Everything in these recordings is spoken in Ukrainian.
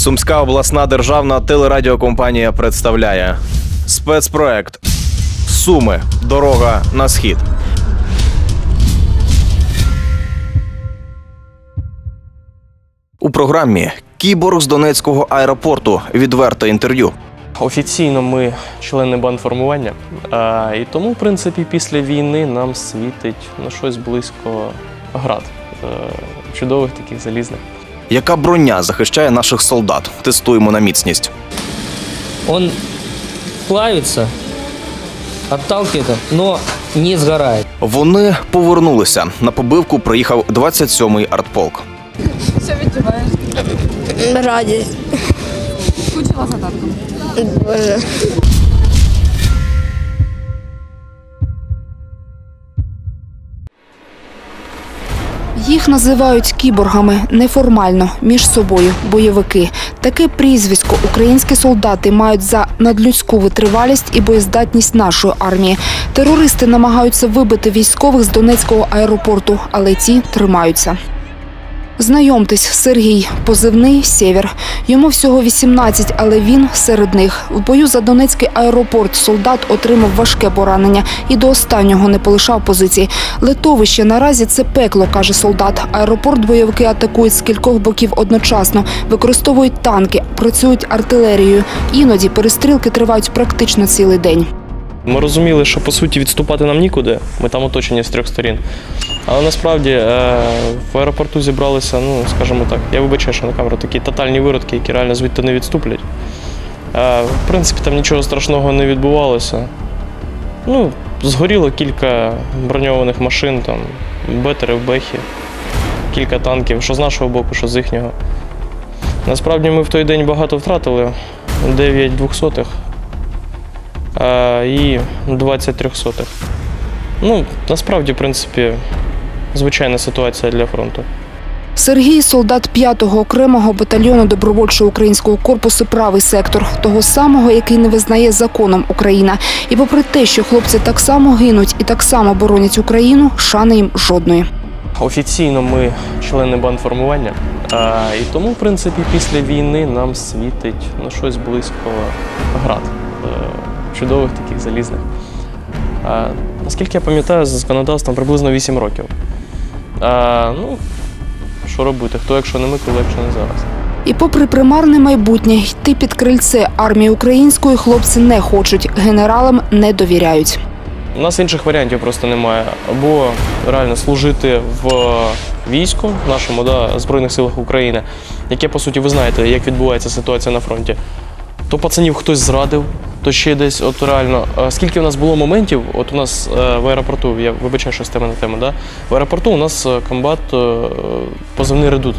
Сумська обласна державна телерадіокомпанія представляє спецпроект Суми. Дорога на схід. У програмі Кіборг з Донецького аеропорту. Відверте інтерв'ю. Офіційно ми члени бандформування, а, і тому, в принципі, після війни нам світить ну, щось близько град. е, Чудових таких залізних. Яка броня захищає наших солдат? Тестуємо на міцність. Он плавится, отталкивает, но не сгорает. Вони повернулися. На побивку приїхав 27-й артполк. Що відчуваєш? Радість. Скучила за татком? Боже. Їх називають кіборгами неформально між собою бойовики. Таке прізвисько українські солдати мають за надлюдську витривалість і боєздатність нашої армії. Терористи намагаються вибити військових з Донецького аеропорту, але ці тримаються. Знайомтесь, Сергій, позивний Сєвєр. Йому всього 18, але він серед них. В бою за Донецький аеропорт солдат отримав важке поранення і до останнього не полишав позиції. Литовище наразі це пекло, каже солдат. Аеропорт бойовики атакують з кількох боків одночасно, використовують танки, працюють артилерією. Іноді перестрілки тривають практично цілий день. Ми розуміли, що по суті відступати нам нікуди. Ми там оточені з трьох сторін. Але насправді е, в аеропорту зібралися, ну скажімо так, я вибачаю, що на камеру такі тотальні виродки, які реально звідти не відступлять. Е, В принципі, там нічого страшного не відбувалося. Ну, згоріло кілька броньованих машин, там, бетери в бехі, кілька танків, що з нашого боку, що з їхнього. Насправді ми в той день багато втратили 9 двохсотих і 20 трьохсотих. Ну, насправді, в принципі, звичайна ситуація для фронту. Сергій солдат 5-го окремого батальйону добровольчого українського корпусу правий сектор, того самого, який не визнає законом Україна. І попри те, що хлопці так само гинуть і так само боронять Україну, шани їм жодної. Офіційно ми члени бандформування, а, і тому, в принципі, після війни нам світить ну, щось близько град, е, чудових таких залізних. А, наскільки я пам'ятаю, за законодавством приблизно 8 років. А, ну, що робити? Хто, якщо не ми, коли, якщо не зараз. І попри примарне майбутнє, йти під крильце армії української хлопці не хочуть, генералам не довіряють. У нас інших варіантів просто немає. Або реально служити в війську нашому да, Збройних силах України, яке, по суті, ви знаєте, як відбувається ситуація на фронті. То пацанів хтось зрадив, то ще десь, от реально, е, скільки у нас було моментів, от у нас е, в аеропорту, я вибачаю, що з теми на тему, да? в аеропорту у нас е, комбат позивний редут.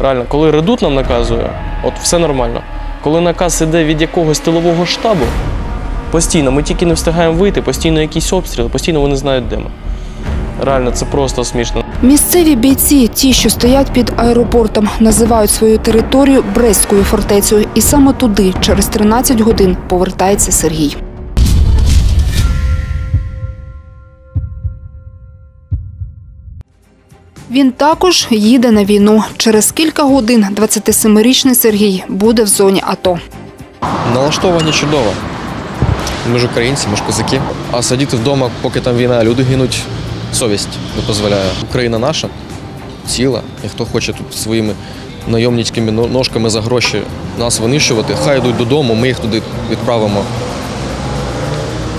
Реально, коли редут нам наказує, от все нормально. Коли наказ іде від якогось тилового штабу, Постійно, ми тільки не встигаємо вийти, постійно якісь обстріли, постійно вони знають, де ми. Реально, це просто смішно. Місцеві бійці, ті, що стоять під аеропортом, називають свою територію Брестською фортецею. І саме туди через 13 годин повертається Сергій. Він також їде на війну. Через кілька годин 27-річний Сергій буде в зоні АТО. Налаштовані чудово. Ми ж українці, ми ж козаки. А сидіти вдома, поки там війна, люди гинуть, совість не дозволяє. Україна наша ціла, і хто хоче тут своїми найомницькими ножками за гроші нас винищувати, хай йдуть додому, ми їх туди відправимо.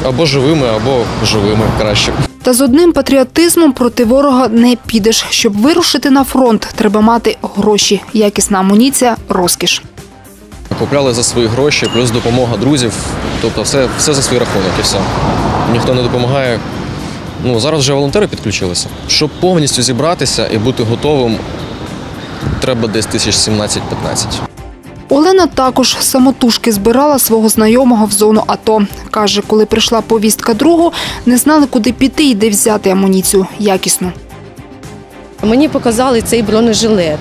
Або живими, або живими краще. Та з одним патріотизмом проти ворога не підеш. Щоб вирушити на фронт, треба мати гроші, якісна амуніція, розкіш. Купляли за свої гроші, плюс допомога друзів. Тобто все, все за свій рахунок і все. Ніхто не допомагає. Ну, зараз вже волонтери підключилися. Щоб повністю зібратися і бути готовим, треба десь тисяч 17-15. Олена також самотужки збирала свого знайомого в зону АТО. Каже, коли прийшла повістка другу, не знали, куди піти і де взяти амуніцію якісну. Мені показали цей бронежилет.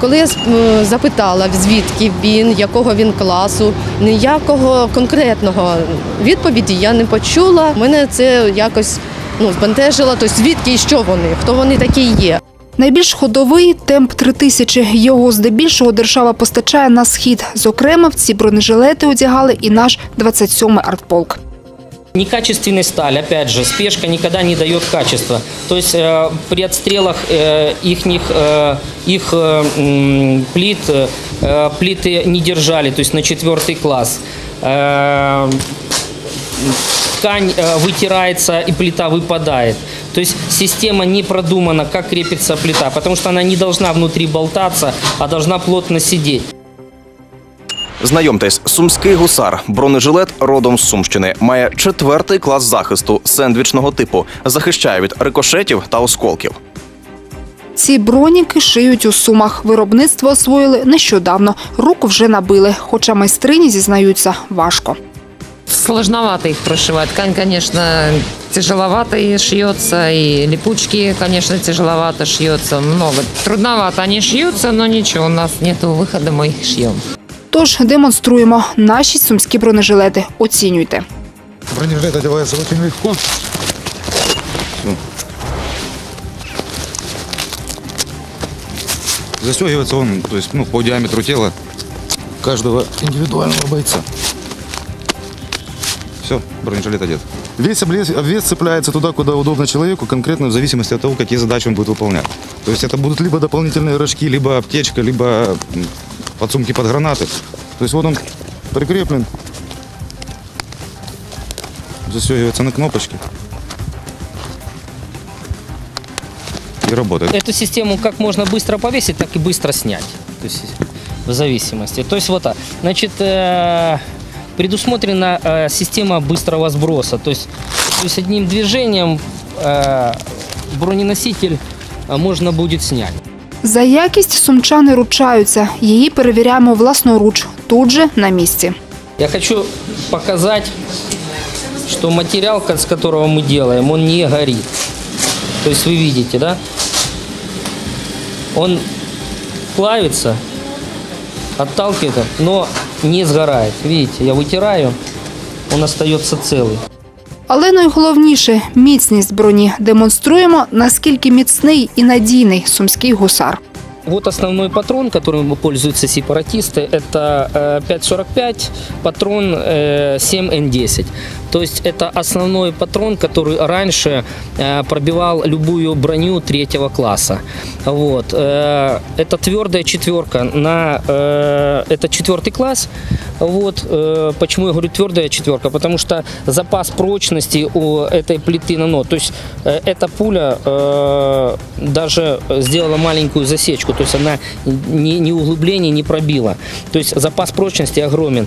Коли я е, запитала, звідки він, якого він класу, ніякого конкретного відповіді я не почула. Мене це якось ну, збентежило, то звідки і що вони, хто вони такі є. Найбільш ходовий темп 3000. Його здебільшого держава постачає на схід. Зокрема, в ці бронежилети одягали і наш 27-й артполк. Некачественная сталь, опять же, спешка никогда не дает качества. То есть э, при отстрелах э, ихних, э, их э, м, плит, э, плиты не держали, то есть на четвертый класс. Э, ткань э, вытирается и плита выпадает. То есть система не продумана, как крепится плита, потому что она не должна внутри болтаться, а должна плотно сидеть. Знайомтесь, сумський гусар, бронежилет родом з Сумщини, має четвертий клас захисту сендвічного типу, захищає від рикошетів та осколків. Ці броніки шиють у сумах. Виробництво освоїли нещодавно. Руку вже набили, хоча майстрині зізнаються важко. Сложновато их прошивать. Ткань, конечно, тяжеловато и шьется, и липучки, конечно, тяжеловато шьется. Много. Трудновато они шьются, но ничего, у нас нет выхода, мы их шьем. Тож демонструємо наші сумські бронежилети. Оцінюйте. Бронежилет одевается очень легко. Всё. Застегивается он, то есть, ну, по диаметру тела каждого индивидуального бойца. Все, бронежилет одет. Весь обвес, обвес цепляется туда, куда удобно человеку, конкретно в зависимости от того, какие задачи он будет выполнять. То есть это будут либо дополнительные рожки, либо аптечка, либо подсумки под гранаты. То есть вот он прикреплен, застегивается на кнопочки и работает. Эту систему как можно быстро повесить, так и быстро снять. То есть в зависимости. То есть вот так. Значит, э, предусмотрена э, система быстрого сброса. То есть, то есть одним движением э, броненоситель э, можно будет снять. За якість сумчани ручаються. Її перевіряємо власноруч, тут же на місці. Я хочу показать, что материал, с которого мы делаем, он не горит. То есть вы видите, да? Он плавится, отталкивает, но не сгорает. Видите, я вытираю, он остается целый. Але найголовніше міцність броні. Демонструємо, наскільки міцний і надійний сумський гусар. Вот основной патрон, которым пользуются сепаратисты, это э, 5.45, патрон э, 7Н10. То есть это основной патрон, который раньше э, пробивал любую броню третьего класса. Вот. э, Это твердая четверка. На, э, это четвертый класс. Вот. э, Почему я говорю твердая четверка? Потому что запас прочности у этой плиты нано. То есть э, эта пуля э, даже сделала маленькую засечку. То есть она ни, ни углубления не пробила. То есть запас прочности огромен.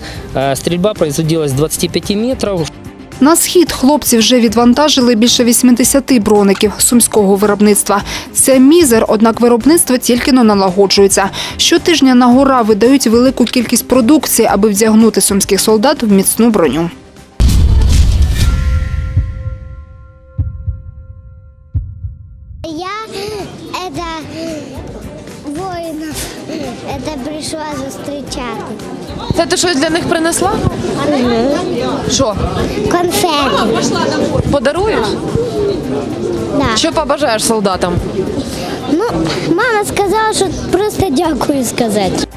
Стрельба производилась с 25 метров. На схід хлопці вже відвантажили більше 80 броників сумського виробництва. Це мізер, однак виробництво тільки но налагоджується. Щотижня на гора видають велику кількість продукції, аби вдягнути сумських солдат в міцну броню. Это пришла зустрічати. Це ти щось для них принесла? Що? Конфети. Подаруєш? Да. Що побажаєш солдатам? Ну, мама сказала, що просто дякую сказати.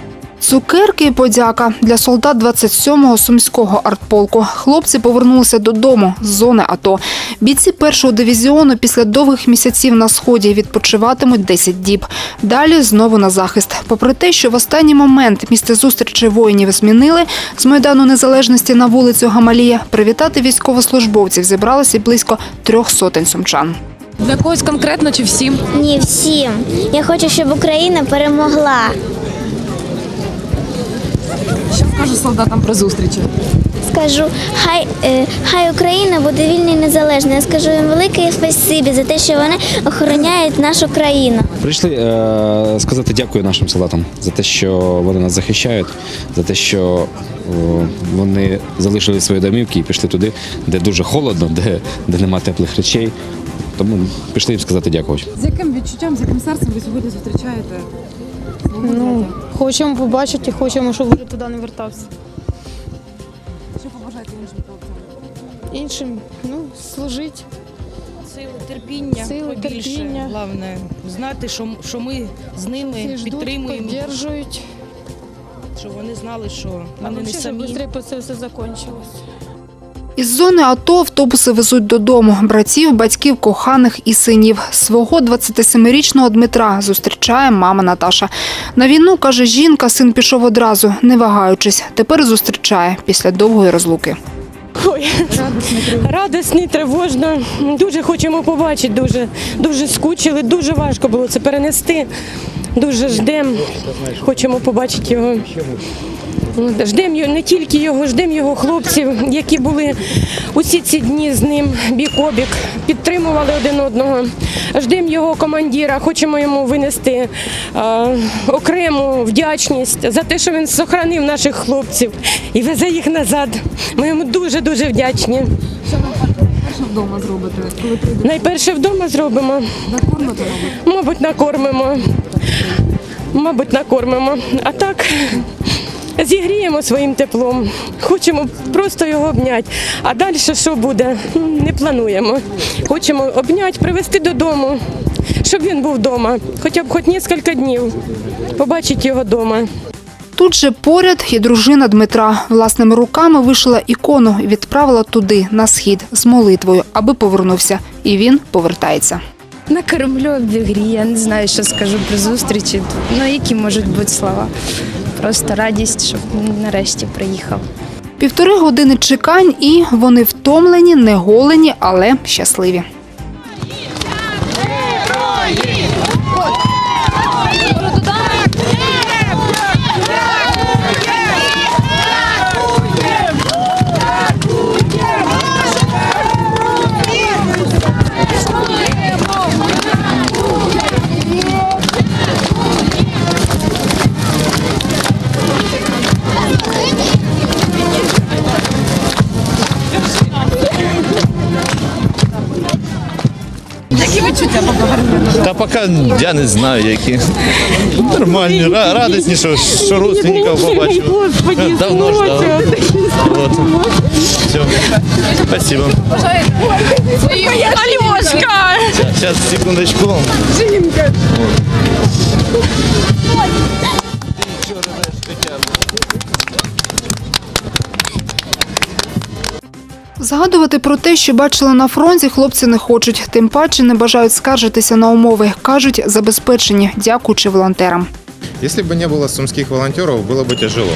Цукерки і подяка для солдат 27-го сумського артполку. Хлопці повернулися додому з зони АТО. Бійці першого дивізіону після довгих місяців на сході відпочиватимуть 10 діб. Далі знову на захист. Попри те, що в останній момент місце зустрічі воїнів змінили з майдану незалежності на вулицю Гамалія, привітати військовослужбовців зібралося близько трьох сотень сумчан. Для когось конкретно чи всім? Ні, всім. Я хочу, щоб Україна перемогла. Що скажу солдатам про зустрічі? Скажу, хай, е, хай Україна буде вільна і незалежна. Я скажу їм велике спасибі за те, що вони охороняють нашу країну. Прийшли е, сказати дякую нашим солдатам за те, що вони нас захищають, за те, що о, вони залишили свої домівки і пішли туди, де дуже холодно, де, де нема теплих речей. Тому пішли їм сказати дякую. З яким відчуттям, з яким серцем ви сьогодні зустрічаєте? Ну, хочемо побачити, хочемо, щоб вже туди не вертався. Що побажаєте іншим хлопцям? Іншим, ну, служити. Це Сили терпіння, Сили побільше, терпіння. головне. Знати, що, що ми з ними Всі ждуть, підтримуємо, підтримують. щоб вони знали, що вони не самі. швидше це все закінчилось. Із зони АТО автобуси везуть додому братів, батьків, коханих і синів. Свого 27-річного Дмитра зустрічає мама Наташа. На війну, каже жінка, син пішов одразу, не вагаючись. Тепер зустрічає після довгої розлуки. Ой, радісні, тривожно. Дуже хочемо побачити, дуже, дуже скучили, дуже важко було це перенести. Дуже ждемо, хочемо побачити його. Ждемо його не тільки його, ждемо його хлопців, які були усі ці дні з ним бік о бік, підтримували один одного. Ждемо його командира, хочемо йому винести е, окрему вдячність за те, що він сохранив наших хлопців і везе їх назад. Ми йому дуже дуже вдячні. вдома зробите, коли Найперше вдома зробимо. Мабуть, накормимо. Мабуть, накормимо. А так зігріємо своїм теплом. Хочемо просто його обняти. А далі що буде? Не плануємо. Хочемо обняти, привезти додому, щоб він був вдома. Хоча б хоч кілька днів. Побачити його вдома. Тут же поряд і дружина Дмитра власними руками вишила ікону і відправила туди, на схід, з молитвою, аби повернувся. І він повертається. Накормлю, обігрію, я не знаю, що скажу при зустрічі. Ну, які можуть бути слова. Просто радість, щоб нарешті приїхав. Півтори години чекань, і вони втомлені, не голені, але щасливі. Які відчуття Та поки я не знаю, які. Нормальні, ра- радісні, що, що родственників побачив. Давно ждав. Вот. Все. Спасибо. Алешка! Сейчас, секундочку. Згадувати про те, що бачили на фронті, хлопці не хочуть, тим паче не бажають скаржитися на умови. кажуть, забезпечені, дякуючи волонтерам. Если бы не было сумских волонтеров, было бы тяжело.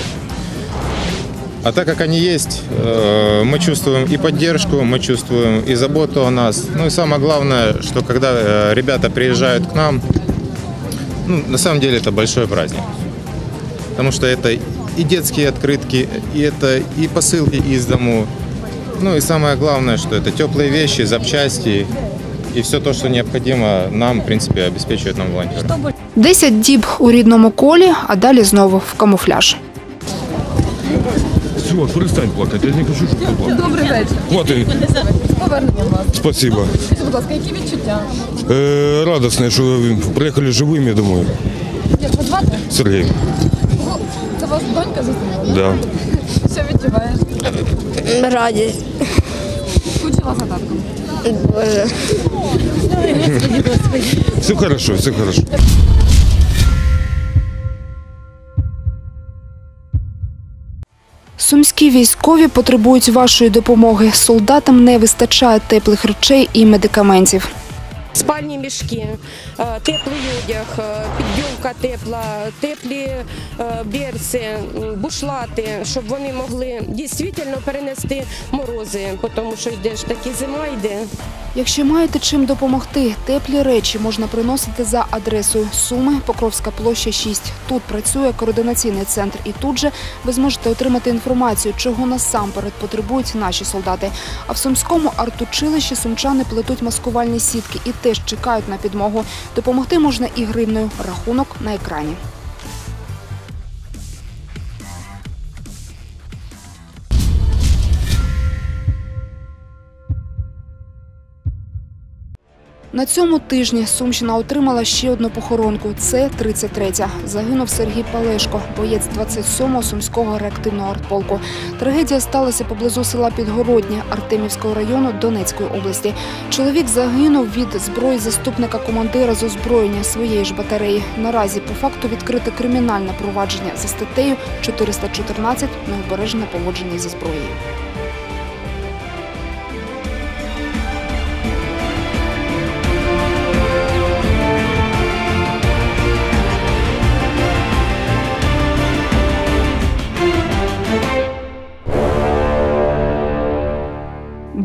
А так как они есть, э, мы чувствуем и поддержку, мы чувствуем и заботу о нас. Ну и самое главное, что когда э, ребята приезжают к нам, ну, на самом деле это большой праздник. Потому что это и детские открытки, и это и посылки из дому. Ну и самое главное, что это теплые вещи, запчасти и все то, что необходимо нам, в принципе, обеспечивает нам волонтеры. Десять діб у рідному колі, а далі знову в камуфляж. Все, перестань плакати, я не хочу, щоб ти плакав. Добрий вечір. Хватить. З поверненням вас. Спасибо. Скажіть, будь ласка, які відчуття? Е, радостне, що приїхали живими, я думаю. Як вас звати? Сергій. Це вас донька зустріла? Да. Що відчуваєш? Радість. Скучила за татком? Боже. Все хорошо, все хорошо. Сумські військові потребують вашої допомоги. Солдатам не вистачає теплих речей і медикаментів. Спальні мішки, е, теплий одяг, е, підйомка тепла, теплі берси берці, м, бушлати, щоб вони могли дійсно перенести морози, тому що йде ж таки зима йде. Якщо маєте чим допомогти, теплі речі можна приносити за адресою Суми, Покровська площа 6. Тут працює координаційний центр, і тут же ви зможете отримати інформацію, чого насамперед потребують наші солдати. А в сумському артучилищі сумчани плетуть маскувальні сітки і теж чекають на підмогу. Допомогти можна і гривною. Рахунок на екрані. На цьому тижні Сумщина отримала ще одну похоронку. Це 33-я. Загинув Сергій Палешко, боєць 27-го сумського реактивного артполку. Трагедія сталася поблизу села Підгороднє Артемівського району Донецької області. Чоловік загинув від зброї заступника командира з озброєння своєї ж батареї. Наразі по факту відкрите кримінальне провадження за статтею 414 необережне поводження зі зброєю.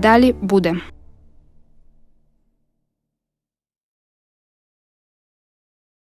Далі буде.